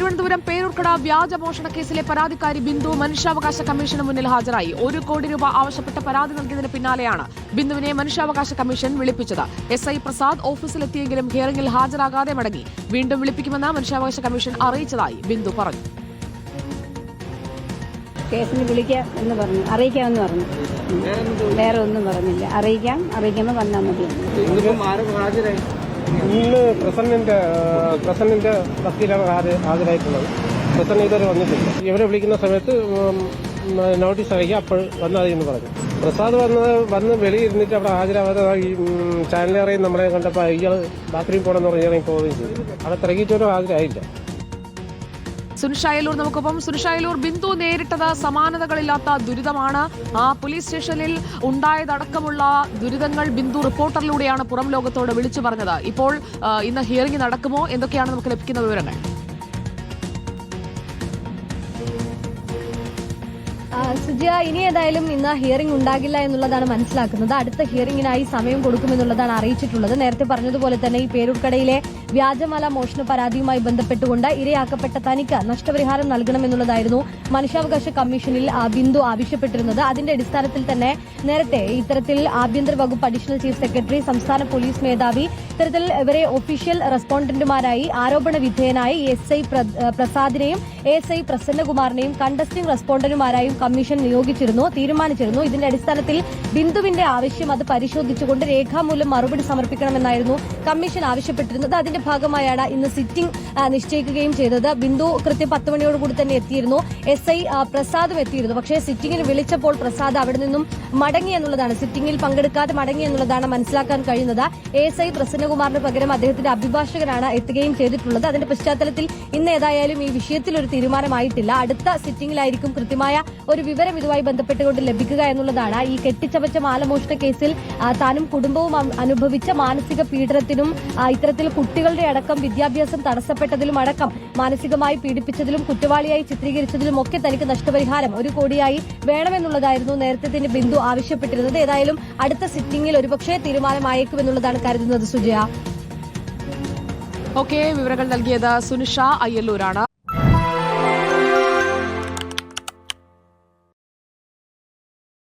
തിരുവനന്തപുരം പേരൂർക്കട വ്യാജമോഷണ കേസിലെ പരാതിക്കാരി ബിന്ദു മനുഷ്യാവകാശ കമ്മീഷന് മുന്നിൽ ഹാജരായി. ഒരു കോടി രൂപ ആവശ്യപ്പെട്ട് പരാതി നൽകിയതിന് പിന്നാലെയാണ് ബിന്ദുവിനെ മനുഷ്യാവകാശ കമ്മീഷൻ വിളിപ്പിച്ചത്. എസ് ഐ പ്രസാദ് ഓഫീസിലെത്തിയെങ്കിലും ഹിയറിംഗിൽ ഹാജരാകാതെ മടങ്ങി. വീണ്ടും വിളിപ്പിക്കുമെന്ന് മനുഷ്യാവകാശ കമ്മീഷൻ അറിയിച്ചതായി ബിന്ദു പറഞ്ഞു. കേസിന് വിളിക്കാം എന്ന് പറഞ്ഞു. അറിയിക്കാമെന്ന് പറഞ്ഞു. വേറെ ഒന്നും പറഞ്ഞില്ല. അറിയിക്കാം. അറിയിക്കുമ്പോൾ വന്നാൽ മതി. ഇന്ന് പ്രസന്റിന്റെ വക്കീലാണ് ഹാജ- ഹാജരായിട്ടുള്ളത്. പ്രസന്റ് ഇതുവരെ വന്നിട്ടില്ല. ഇവരെ വിളിക്കുന്ന സമയത്ത് നോട്ടീസ് അയക്കുക അപ്പോൾ വന്നാൽ എന്ന് പറഞ്ഞു. പ്രസാദ് വന്ന് വന്ന് വെളിയിരുന്നിട്ട് അവിടെ ഹാജരാവാതെ ഈ ചാനലേറെയും നമ്മളെ കണ്ടപ്പോൾ ഇയാൾ ബാത്റൂമിൽ പോകണമെന്ന് പറഞ്ഞ് ഇറങ്ങി പോവുകയും ചെയ്തു. അവിടെ തിരക്കിച്ചോരും ഹാജരായില്ല. സുനിഷായലൂർ നമുക്കൊപ്പം. സുനിഷായലൂർ ബിന്ദു നേരിട്ടത് സമാനതകളില്ലാത്ത ദുരിതമാണ്. ആ പോലീസ് സ്റ്റേഷനിൽ ഉണ്ടായതടക്കമുള്ള ദുരിതങ്ങൾ ബിന്ദു റിപ്പോർട്ടറിലൂടെയാണ് പുറം ലോകത്തോട് വിളിച്ചു പറഞ്ഞത്. ഇപ്പോൾ ഇന്ന് ഹിയറിംഗ് നടക്കുമോ? എന്തൊക്കെയാണ് നമുക്ക് ലഭിക്കുന്ന വിവരങ്ങൾ? സുജിയ ഇനി ഏതായാലും ഇന്ന് ഹിയറിംഗ് ഉണ്ടാകില്ല എന്നുള്ളതാണ് മനസ്സിലാക്കുന്നത്. അടുത്ത ഹിയറിംഗിനായി സമയം കൊടുക്കുമെന്നുള്ളതാണ് അറിയിച്ചിട്ടുള്ളത്. നേരത്തെ പറഞ്ഞതുപോലെ തന്നെ ഈ പേരൂർക്കടയിലെ വ്യാജമാല മോഷണ പരാതിയുമായി ബന്ധപ്പെട്ടുകൊണ്ട് ഇരയാക്കപ്പെട്ട തനിക്ക് നഷ്ടപരിഹാരം നൽകണമെന്നുള്ളതായിരുന്നു മനുഷ്യാവകാശ കമ്മീഷനിൽ ബിന്ദു ആവശ്യപ്പെട്ടിരുന്നത്. അതിന്റെ അടിസ്ഥാനത്തിൽ തന്നെ നേരത്തെ ഇത്തരത്തിൽ ആഭ്യന്തര വകുപ്പ് അഡീഷണൽ ചീഫ് സെക്രട്ടറി സംസ്ഥാന പോലീസ് മേധാവി ഇത്തരത്തിൽ ഇവരെ ഒഫീഷ്യൽ റെസ്പോണ്ടന്റുമാരായി ആരോപണ വിധേയനായി എസ് ഐ പ്രസാദിനെയും എസ് ഐ പ്രസന്നകുമാറിനെയും കണ്ടസ്റ്റിംഗ് റെസ്പോണ്ടന്റുമാരായും കമ്മീഷൻ നിയോഗിച്ചിരുന്നു തീരുമാനിച്ചിരുന്നു. ഇതിന്റെ അടിസ്ഥാനത്തിൽ ബിന്ദുവിന്റെ ആവശ്യം അത് പരിശോധിച്ചുകൊണ്ട് രേഖാമൂലം മറുപടി സമർപ്പിക്കണമെന്നായിരുന്നു കമ്മീഷൻ ആവശ്യപ്പെട്ടിരുന്നത്. അതിന്റെ ഭാഗമായാണ് ഇന്ന് സിറ്റിംഗ് നിശ്ചയിക്കുകയും ചെയ്തത്. ബിന്ദു കൃത്യം പത്ത് മണിയോടുകൂടി തന്നെ എത്തിയിരുന്നു. എസ് ഐ പ്രസാദും എത്തിയിരുന്നു. പക്ഷേ സിറ്റിംഗിന് വിളിച്ചപ്പോൾ പ്രസാദ് അവിടെ നിന്നും മടങ്ങി എന്നുള്ളതാണ്. സിറ്റിംഗിൽ പങ്കെടുക്കാതെ മടങ്ങി എന്നുള്ളതാണ് മനസ്സിലാക്കാൻ കഴിയുന്നത്. എസ് ഐ പ്രസന്നകുമാറിന് പകരം അദ്ദേഹത്തിന്റെ അഭിഭാഷകനാണ് എത്തുകയും ചെയ്തിട്ടുള്ളത്. അതിന്റെ പശ്ചാത്തലത്തിൽ ഇന്ന് ഏതായാലും ഈ വിഷയത്തിൽ ഒരു തീരുമാനമായിട്ടില്ല. അടുത്ത സിറ്റിംഗിലായിരിക്കും കൃത്യമായ ഒരു വിവരം ഇതുമായി ബന്ധപ്പെട്ടുകൊണ്ട് ലഭിക്കുക എന്നുള്ളതാണ്. ഈ കെട്ടിച്ചവച്ച മാലമോഷണ കേസിൽ താനും കുടുംബവും അനുഭവിച്ച മാനസിക പീഡനത്തിനും ഇത്തരത്തിൽ ഇത്തരത്തിൽ കുട്ടികളുടെ അടക്കം വിദ്യാഭ്യാസം തടസ്സപ്പെട്ടതിലും അടക്കം മാനസികമായി പീഡിപ്പിച്ചതിലും കുറ്റവാളിയായി ചിത്രീകരിച്ചതിലും ഒക്കെ തനിക്ക് നഷ്ടപരിഹാരം ഒരു കോടിയായി വേണമെന്നുള്ളതായിരുന്നു നേരത്തെ തന്നെ ബിന്ദു ആവശ്യപ്പെട്ടിരുന്നത്. ഏതായാലും അടുത്ത സിറ്റിംഗിൽ ഒരുപക്ഷേ തീരുമാനമായേക്കുമെന്നുള്ളതാണ് കരുതുന്നത് സുജയ. ഓക്കെ വിവരങ്ങൾ നൽകിയത് സുനിഷ അയ്യല്ലൂരാണ്.